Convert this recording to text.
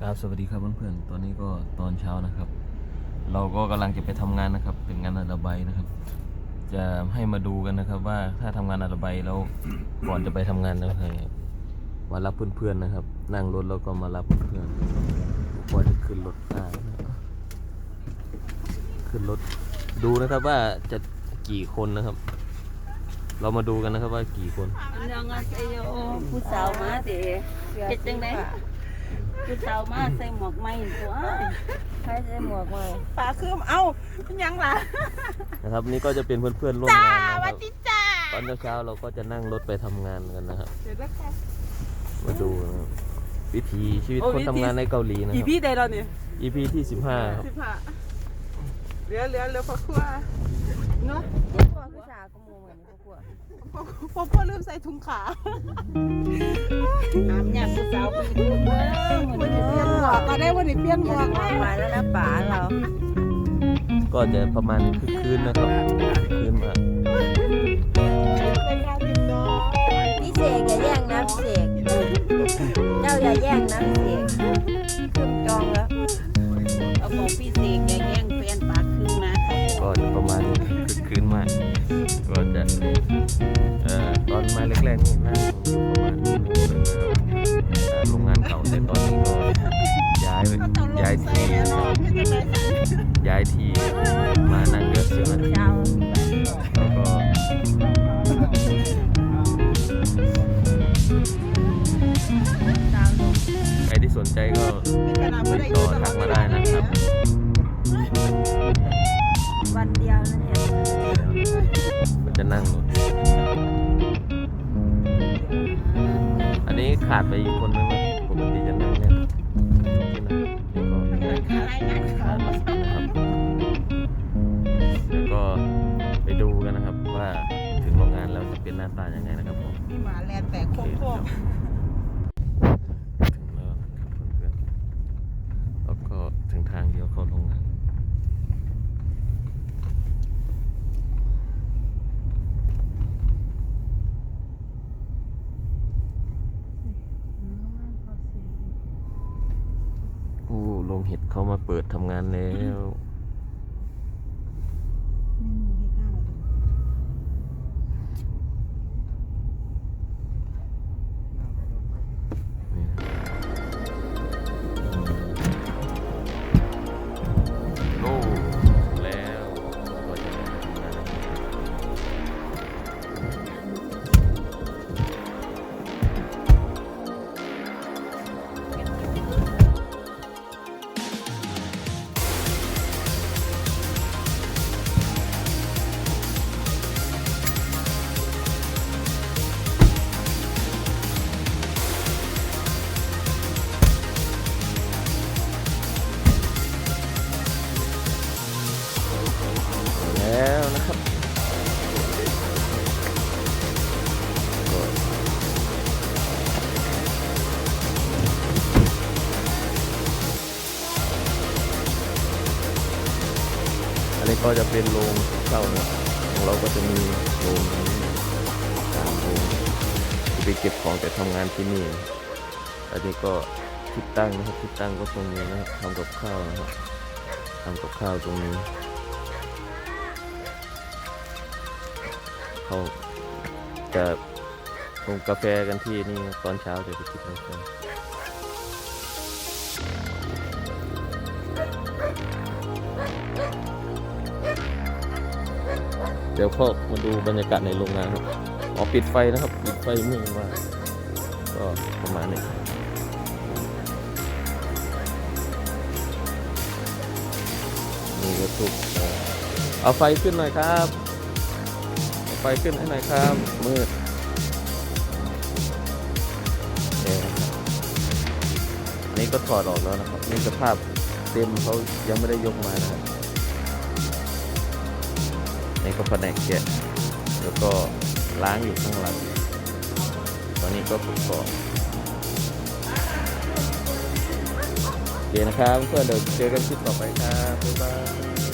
ครับสวัสดีครับเพื่อนๆ ตอนนี้ก็ตอนเช้านะครับ เราก็กำลังจะไปทำงานนะครับ เป็นงานระบายนะครับ จะให้มาดูกันนะครับ ว่าถ้าทำงานระบายแล้วก่อนจะไปทำงานแล้วให้มารับเพื่อนๆนะครับ นั่งรถแล้วก็มารับเพื่อนๆพอนจะขึ้นรถได้นะขึ้นรถดูนะครับว่าจะกี่คนนะครับ เรามาดูกันนะครับว่ากี่คนนยังอาเซโยผู้สาวมาเดเฮ็ดจังได ผู้สาวมาใส่หมวกไหม้ตัวใครใส่หมวกไหม้ปลาคืมเอ้าเป็นยังล่ะนะครับนี่ก็จะเป็นเพื่อนๆร่วมจ้างานนะควัรันบที่จ้าตอนเช้าๆเราก็จะนั่งรถไปทำงานกันนะครับ เดี๋ยวนะคะมาดูนะครับวิธีชีวิตโอ้คนวิธีทำงานในเกาหลีนะคอีรับ พี่ใดเราเนี่ย EP ที่ 15ครับสิบห้าเหลือเหลือเหลือพอครัวเนาะผู้ผู้สาวก็มูเหมือนผู้ผู้พอ พอพ่อลืมใส่ถุงขาถามเนี่ยผู้สาวผู้ผู้เบิ่งวันนี้เปลี่ยนหมวกก็ได้วันนี้เปลี่ยนหมวกหมวกมาแล้วนะป๋าเราก็จะประมาณคึกคืนนะครับคึกคืนมากในการติดต่อพี่เสกอย่าแย่งน้ำเสกเจ้าอย่าแย่งน้ำเสก ย้ายที่มานั่งเรือเสือเจ้าแล้วก็สาวลงใครที่สนใจก็เป็นขนาดไม่ได้ก็ทักมาได้นะครับ วันเดียวนั่นเนี่ยก็จะนั่งรถอันนี้ขาดไปอีกคนนึง เป็นหน้าตายังไงนะครับผมมีหมาแลนแต่โค้งถึงแล้วครับเพื่อนๆแล้วก็ถึงทางเดียวเข้าโรงงานผู้ลงเห็ดเขามาเปิดทำงานแล้ว นี้ก็จะเป็นโรงเช่านะของเราก็จะมีโรงนี้สามโรงที่ไปเก็บของแต่ทำงานที่นี่อันนี้ก็ที่ตั้งนะครับที่ตั้งก็ตรงนี้นะครับทำกับข้าวนะครับทำกับข้าวตรงนี้เขาจะชงกาแฟกันที่นี่ตอนเช้าจะไปกินกาแฟ เดี๋ยวพอมาดูบรรยากาศในโรงงานครับอ๋อปิดไฟนะครับ ปิดไฟมืดมากก็ประมาณนี้นี่ก็ทุกเอาไฟขึ้นหน่อยครับไฟขึ้นให้หน่อยครับ มืดนนี้ก็ถอดออกแล้วนะครับ นี่สภาพเต็มเขายังไม่ได้ยกมานะครับ ก็แผนกแกะแล้วก็ล้างอยู่ข้างหลัง ตอนนี้ก็ประกอบโอเคนะครับเพื่อนเดี๋ยวเจอกันคลิปต่อไปครับบ๊ายบาย